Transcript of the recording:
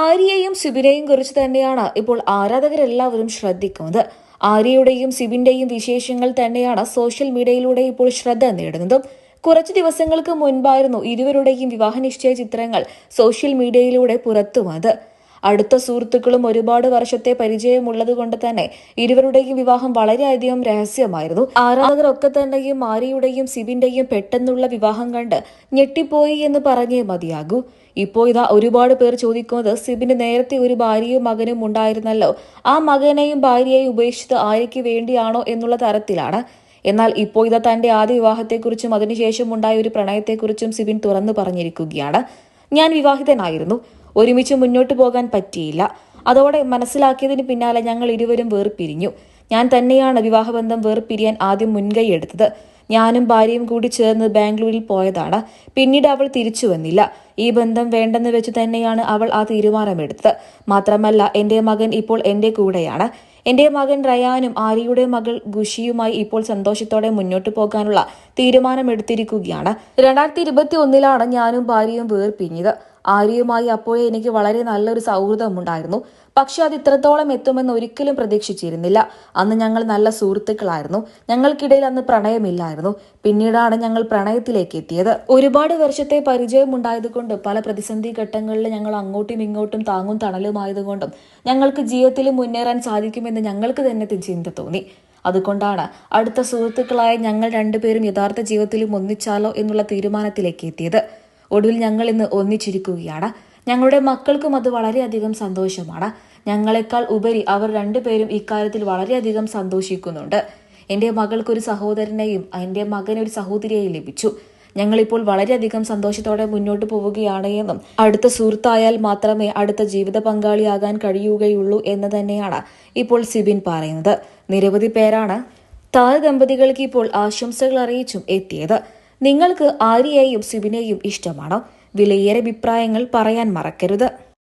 ആര്യയെയും സിബിനെയും കുറിച്ച് തന്നെയാണ് ഇപ്പോൾ ആരാധകരെല്ലാവരും ശ്രദ്ധിക്കുന്നത്. ആര്യയുടെയും സിബിന്റെയും വിശേഷങ്ങൾ തന്നെയാണ് സോഷ്യൽ മീഡിയയിലൂടെ ഇപ്പോൾ ശ്രദ്ധ നേടുന്നതും. കുറച്ച് ദിവസങ്ങൾക്ക് മുൻപായിരുന്നു ഇരുവരുടെയും വിവാഹനിശ്ചയ ചിത്രങ്ങൾ സോഷ്യൽ മീഡിയയിലൂടെ പുറത്തുവന്നത്. അടുത്ത സുഹൃത്തുക്കളും ഒരുപാട് വർഷത്തെ പരിചയമുള്ളത് കൊണ്ട് തന്നെ ഇരുവരുടെയും വിവാഹം വളരെയധികം രഹസ്യമായിരുന്നു. ആരാധകരൊക്കെ തന്നെയും മാരിയുടെയും സിബിന്റെയും പെട്ടെന്നുള്ള വിവാഹം കണ്ട് ഞെട്ടിപ്പോയി എന്ന് പറഞ്ഞേ മതിയാകൂ. ഇപ്പോ ഇതാ ഒരുപാട് പേർ ചോദിക്കുന്നത് സിബിന് നേരത്തെ ഒരു ഭാര്യയും മകനും ഉണ്ടായിരുന്നല്ലോ. ആ മകനെയും ഭാര്യയെയും ഉപേക്ഷിച്ചത് ആര്യയ്ക്ക് വേണ്ടിയാണോ എന്നുള്ള തരത്തിലാണ്. എന്നാൽ ഇപ്പോ ഇതാ തന്റെ ആദ്യ വിവാഹത്തെക്കുറിച്ചും അതിനുശേഷം ഉണ്ടായ ഒരു പ്രണയത്തെക്കുറിച്ചും സിബിൻ തുറന്നു പറഞ്ഞിരിക്കുകയാണ്. ഞാൻ വിവാഹിതനായിരുന്നു. ഒരുമിച്ച് മുന്നോട്ട് പോകാൻ പറ്റിയില്ല. അതോടെ മനസ്സിലാക്കിയതിന് പിന്നാലെ ഞങ്ങൾ ഇരുവരും വേർപിരിഞ്ഞു. ഞാൻ തന്നെയാണ് വിവാഹബന്ധം വേർപിരിയാൻ ആദ്യം മുൻകൈ എടുത്തത്. ഞാനും ഭാര്യയും കൂടി ചേർന്ന് ബാംഗ്ലൂരിൽ പോയതാണ്. പിന്നീട് അവൾ തിരിച്ചു വന്നില്ല. ഈ ബന്ധം വേണ്ടെന്ന് വെച്ച് തന്നെയാണ് അവൾ ആ തീരുമാനമെടുത്തത്. മാത്രമല്ല എന്റെ മകൻ ഇപ്പോൾ എന്റെ കൂടെയാണ്. എന്റെ മകൻ റയാനും ആര്യയുടെ മകൾ ഗുഷിയുമായി ഇപ്പോൾ സന്തോഷത്തോടെ മുന്നോട്ട് പോകാനുള്ള തീരുമാനമെടുത്തിരിക്കുകയാണ്. രണ്ടായിരത്തി ഇരുപത്തി ഒന്നിലാണ് ഞാനും ഭാര്യയും വേർപിരിഞ്ഞത്. ആര്യയുമായി അപ്പോഴേ എനിക്ക് വളരെ നല്ലൊരു സൗഹൃദമുണ്ടായിരുന്നു. പക്ഷെ അത് ഇത്രത്തോളം എത്തുമെന്ന് ഒരിക്കലും പ്രതീക്ഷിച്ചിരുന്നില്ല. അന്ന് ഞങ്ങൾ നല്ല സുഹൃത്തുക്കളായിരുന്നു. ഞങ്ങൾക്കിടയിൽ അന്ന് പ്രണയമില്ലായിരുന്നു. പിന്നീടാണ് ഞങ്ങൾ പ്രണയത്തിലേക്ക് എത്തിയത് ഒരുപാട് വർഷത്തെ പരിചയം പരിചയമുണ്ടായതുകൊണ്ട് പല പ്രതിസന്ധി ഘട്ടങ്ങളിൽ ഞങ്ങൾ അങ്ങോട്ടും ഇങ്ങോട്ടും താങ്ങും തണലുമായതുകൊണ്ടും ഞങ്ങൾക്ക് ജീവിതത്തിൽ മുന്നേറാൻ സാധിക്കുമെന്ന് ഞങ്ങൾക്ക് തന്നെ ചിന്ത തോന്നി. അതുകൊണ്ടാണ് അടുത്ത സുഹൃത്തുക്കളായ ഞങ്ങൾ രണ്ടുപേരും യഥാർത്ഥ ജീവിതത്തിലും ഒന്നിച്ചാലോ എന്നുള്ള തീരുമാനത്തിലേക്ക് എത്തിയത് ഒടുവിൽ ഞങ്ങൾ ഇന്ന് ഒന്നിച്ചിരിക്കുകയാണ് ഞങ്ങളുടെ മക്കൾക്കും അത് വളരെയധികം സന്തോഷമാണ് ഞങ്ങളെക്കാൾ ഉപരി അവർ രണ്ടുപേരും ഇക്കാര്യത്തിൽ വളരെയധികം സന്തോഷിക്കുന്നുണ്ട്. എന്റെ മകൾക്കൊരു സഹോദരനെയും എന്റെ മകനൊരു സഹോദരിയെയും ലഭിച്ചു. ഞങ്ങളിപ്പോൾ വളരെയധികം സന്തോഷത്തോടെ മുന്നോട്ട് പോവുകയാണ് എന്നും അടുത്ത സുഹൃത്തായാൽ മാത്രമേ അടുത്ത ജീവിത പങ്കാളിയാകാൻ കഴിയുകയുള്ളൂ എന്ന് തന്നെയാണ് ഇപ്പോൾ സിബിൻ പറയുന്നത്. നിരവധി പേരാണ് താര ദമ്പതികൾക്ക് ഇപ്പോൾ ആശംസകൾ അറിയിച്ചും എത്തിയത്. നിങ്ങൾക്ക് ആര്യയെയും സിബിനെയും ഇഷ്ടമാണോ? വിലയേറെ അഭിപ്രായങ്ങൾ പറയാൻ മറക്കരുത്.